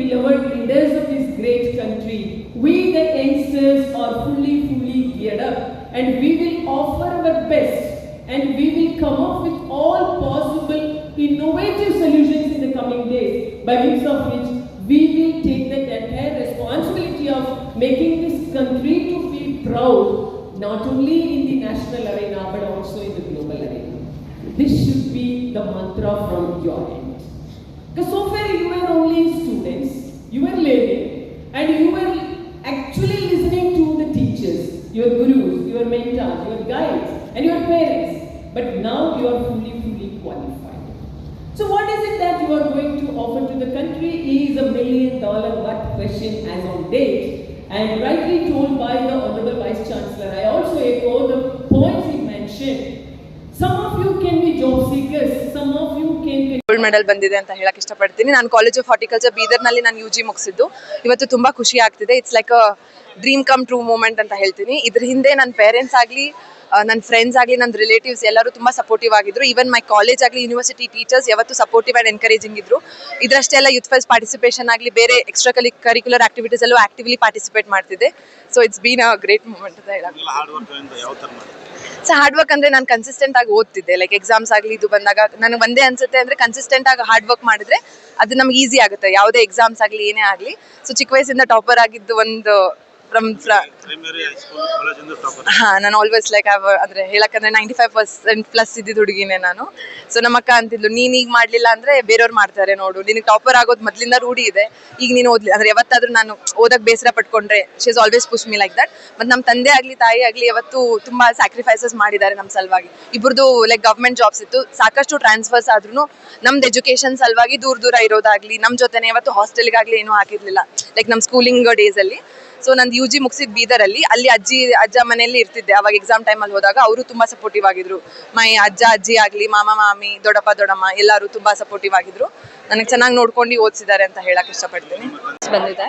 beloved leaders of this great country, we the youngsters are fully, fully geared up and we will offer our best and we will come up with all possible innovative solutions in the coming days by means of which we will take the entire responsibility of making this country to be proud not only in the national arena but also in the global arena. This should be the mantra from your end. Because so far you were only students, you were learning, and you were actually listening to the teachers, your gurus, your mentors, your guides, and your parents. But now you are fully, fully qualified. So what is it that you are going to offer to the country is a million dollar what question as on date. And rightly told by the Honorable Vice Chancellor, I also echo the points he mentioned. Gold medal ಬಂದಿದೆ ಅಂತ ಹೇಳಕ್ ಇಷ್ಟಪಡ್ತೀನಿ. ನಾನು college of horticulture ಬೀದರ್ನಲ್ಲಿ ನಾನು U G ಮುಗಿಸಿದ್ದು. ಇವತ್ತು ತುಂಬಾ ಖುಷಿ ಆಗ್ತಿದೆ. It's like a dream come true moment ಅಂತ ಹೇಳ್ತೀನಿ. ಇದ್ರ ಹಿಂದೆ ನನ್ನ ಪೇರೆಂಟ್ಸ್ ಆಗಲಿ ನನ್ನ ಫ್ರೆಂಡ್ಸ್ ಆಗಲಿ ನನ್ನ ರಿಲೇಟಿವ್ಸ್ ಎಲ್ಲರೂ ತುಂಬ ಸಪೋರ್ಟಿವ್ ಆಗಿದ್ರು. ಈವನ್ ಮೈ ಕಾಲೇಜ್ ಆಗಲಿ ಯೂನಿವರ್ಸಿಟಿ ಟೀಚರ್ಸ್ ಯಾವತ್ತು ಸಪೋರ್ಟಿವ್ ಆ್ಯಂಡ್ ಎನ್ಕರೇಜಿಂಗ್ ಇದ್ರು. ಇದರಷ್ಟೇ ಎಲ್ಲ ಯೂತ್ ಫೆಸ್ಟ್ ಪಾರ್ಟಿಸಿಪೇಷನ್ ಆಗಲಿ, ಬೇರೆ ಎಕ್ಸ್ಟ್ರಾ ಕಲಿ ಕರಿಕ್ಯುಲರ್ ಆಕ್ಟಿವಿಟೀಸ್ ಎಲ್ಲೂ ಆಕ್ಟಿವ್ಲಿ ಪಾರ್ಟಿಸಿಪೇಟ್ ಮಾಡ್ತಿದ್ದೆ. So it's been a great moment ಅಂತ ಹೇಳಕ್ ಸೊ ಹಾರ್ಡ್ ವರ್ಕ್ ಅಂದ್ರೆ ನಾನು ಕನ್ಸಿಸ್ಟೆಂಟ್ ಆಗಿ ಓದ್ತಿದ್ದೆ. ಲೈಕ್ ಎಕ್ಸಾಮ್ಸ್ ಆಗಲಿ ಇದು ಬಂದಾಗ ನನಗೆ ಒಂದೇ ಅನ್ಸುತ್ತೆ ಅಂದ್ರೆ ಕನ್ಸಿಸ್ಟೆಂಟ್ ಆಗಿ ಹಾರ್ಡ್ ವರ್ಕ್ ಮಾಡಿದ್ರೆ ಅದು ನಮ್ಗೆ ಈಸಿ ಆಗುತ್ತೆ. ಯಾವುದೇ ಎಕ್ಸಾಮ್ಸ್ ಆಗಲಿ ಏನೇ ಆಗಲಿ. ಸೊ ಚಿಕ್ಕ ವಯಸ್ಸಿಂದ ಟಾಪರ್ ಆಗಿದ್ದು ಒಂದು ಫ್ರಮ್ ಹಾ ನಾನು ಆಲ್ವೇಸ್ ಲೈಕ್ ಅಂದ್ರೆ ಹೇಳಕ್ಕಂದ್ರೆ ನೈಂಟಿ ಫೈವ್ ಪರ್ಸೆಂಟ್ ಪ್ಲಸ್ ಇದ್ದಿದ್ದು ಹುಡುಗಿನೇ ನಾನು. ಸೊ ನಮ್ಮ ಅಕ್ಕ ಅಂತಿದ್ಲು ನೀನ್ ಈಗ ಮಾಡ್ಲಿಲ್ಲ ಅಂದ್ರೆ ಬೇರೆಯವ್ರು ಮಾಡ್ತಾರೆ ನೋಡು. ನಿನಗೆ ಟಾಪರ್ ಆಗೋದು ಮೊದ್ಲಿಂದ ರೂಢಿ ಇದೆ. ಈಗ ನೀನು ಓದ್ಲಿ ಅಂದ್ರೆ ಯಾವತ್ತಾದ್ರೂ ನಾನು ಓದಕ್ ಬೇಸರ ಪಟ್ಕೊಂಡ್ರೆ she is always push me like that ಮತ್ತೆ ನಮ್ಮ ತಂದೆ ಆಗ್ಲಿ ತಾಯಿ ಆಗ್ಲಿ ಯಾವತ್ತು ತುಂಬಾ ಸ್ಯಾಕ್ರಿಫೈಸಸ್ ಮಾಡಿದ್ದಾರೆ ನಮ್ಮ ಸಲುವಾಗಿ. ಇಬ್ಬರದು ಲೈಕ್ ಗವರ್ಮೆಂಟ್ ಜಾಬ್ಸ್ ಇತ್ತು. ಸಾಕಷ್ಟು ಟ್ರಾನ್ಸ್ಫರ್ಸ್ ಆದ್ರೂ ನಮ್ದು ಎಜುಕೇಶನ್ ಸಲುವಾಗಿ ದೂರ ದೂರ ಇರೋದಾಗ್ಲಿ ನಮ್ಮ ಜೊತೆನೆ ಯಾವತ್ತು ಹಾಸ್ಟೆಲ್ಗಾಗ್ಲಿ ಏನೂ ಹಾಕಿರ್ಲಿಲ್ಲ ಲೈಕ್ ನಮ್ಮ ಸ್ಕೂಲಿಂಗ್ ಡೇಸ್ ಅಲ್ಲಿ. ಸೊ ನಂದು ಯು ಜಿ ಮುಗಿಸಿದ ಬೀದರಲ್ಲಿ ಅಲ್ಲಿ ಅಜ್ಜಿ ಅಜ್ಜ ಮನೆಯಲ್ಲಿ ಇರ್ತಿದ್ದೆ. ಅವಾಗ ಎಕ್ಸಾಮ್ ಟೈಮಲ್ಲಿ ಹೋದಾಗ ಅವರು ತುಂಬ ಸಪೋರ್ಟಿವ್ ಆಗಿದ್ರು. ಮೈ ಅಜ್ಜ ಅಜ್ಜಿ ಆಗಲಿ ಮಾಮ ಮಾಮಿ ದೊಡ್ಡಪ್ಪ ದೊಡ್ಡಮ್ಮ ಎಲ್ಲರೂ ತುಂಬ ಸಪೋರ್ಟಿವ್ ಆಗಿದ್ರು. ನನಗೆ ಚೆನ್ನಾಗಿ ನೋಡ್ಕೊಂಡು ಓದಿಸಿದ್ದಾರೆ ಅಂತ ಹೇಳಕ್ಕೆ ಇಷ್ಟಪಡ್ತೀನಿ. ಬಂದಿದೆ.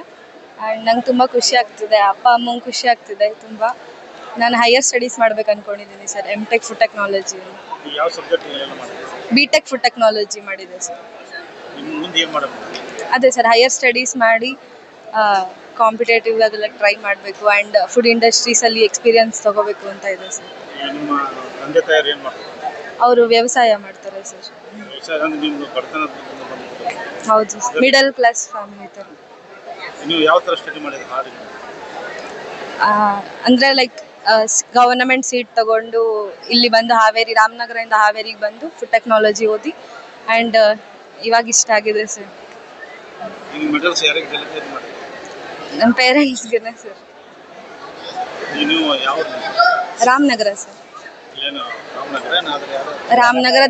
ಆ್ಯಂಡ್ ನಂಗೆ ತುಂಬ ಖುಷಿ ಆಗ್ತಿದೆ. ಅಪ್ಪ ಅಮ್ಮಂಗೆ ಖುಷಿ ಆಗ್ತಿದೆ ತುಂಬ. ನಾನು ಹೈಯರ್ ಸ್ಟಡೀಸ್ ಮಾಡ್ಬೇಕು ಅನ್ಕೊಂಡಿದ್ದೀನಿ sir M tech food technology B tech food technology ಮಾಡಿದೆ ಸರ್. ಮುಂದೆ ಏನ್ ಮಾಡಬೇಕು? ಅದೇ ಸರ್ ಹೈಯರ್ ಸ್ಟಡೀಸ್ ಮಾಡಿ ಕಾಂಪಿಟೇಟಿವ್ ಅದೆಲ್ಲ ಟ್ರೈ ಮಾಡಬೇಕು ಆ್ಯಂಡ್ ಫುಡ್ ಇಂಡಸ್ಟ್ರೀಸಲ್ಲಿ ಎಕ್ಸ್ಪೀರಿಯನ್ಸ್ ತಗೋಬೇಕು ಅಂತ ಇದೆ ಸರ್ ನಿಮ್ಮ ತಂದೆ ತಾಯರು ಏನ್ ಮಾಡ್ತಾರೆ? ಅವರು ವ್ಯವಸಾಯ ಮಾಡ್ತಾರೆ ಸರ್ ವ್ಯವಸಾಯ ಅಂದ್ರೆ ನಿಮ್ದು ಹೌದು ಮಿಡಲ್ ಕ್ಲಾಸ್ ಫ್ಯಾಮಿಲಿ ಥರ ನೀವು ಯಾವ ತರ ಸ್ಟಡಿ ಮಾಡಿದ್ರಿ ಹಾರ್ಡ್ ಆ, ಅಂದ್ರೆ ಲೈಕ್ ಗವರ್ನಮೆಂಟ್ ಸೀಟ್ ತಗೊಂಡು ಇಲ್ಲಿ ಬಂದು ಹಾವೇರಿ ರಾಮನಗರದಿಂದ ಹಾವೇರಿಗೆ ಬಂದು ಫುಡ್ ಟೆಕ್ನಾಲಜಿ ಓದಿ ಆ್ಯಂಡ್ ಇವಾಗ ಇಷ್ಟ ಆಗಿದೆ ಸರ್ ಮೆಡಲ್ಸ್ ಯಾರಿಗೆ ಡೆಲಿವರಿ ಮಾಡಿದ್ರಿ ನಮ್ಮ ಪೇರೆಂಟ್ಸ್ಗೆ ಸರ್ ನೀವು ಯಾವ ರಾಮನಗರ ಸರ್ ಏನು ರಾಮನಗರ ಆದ್ರೆ ಯಾರು? ರಾಮನಗರದ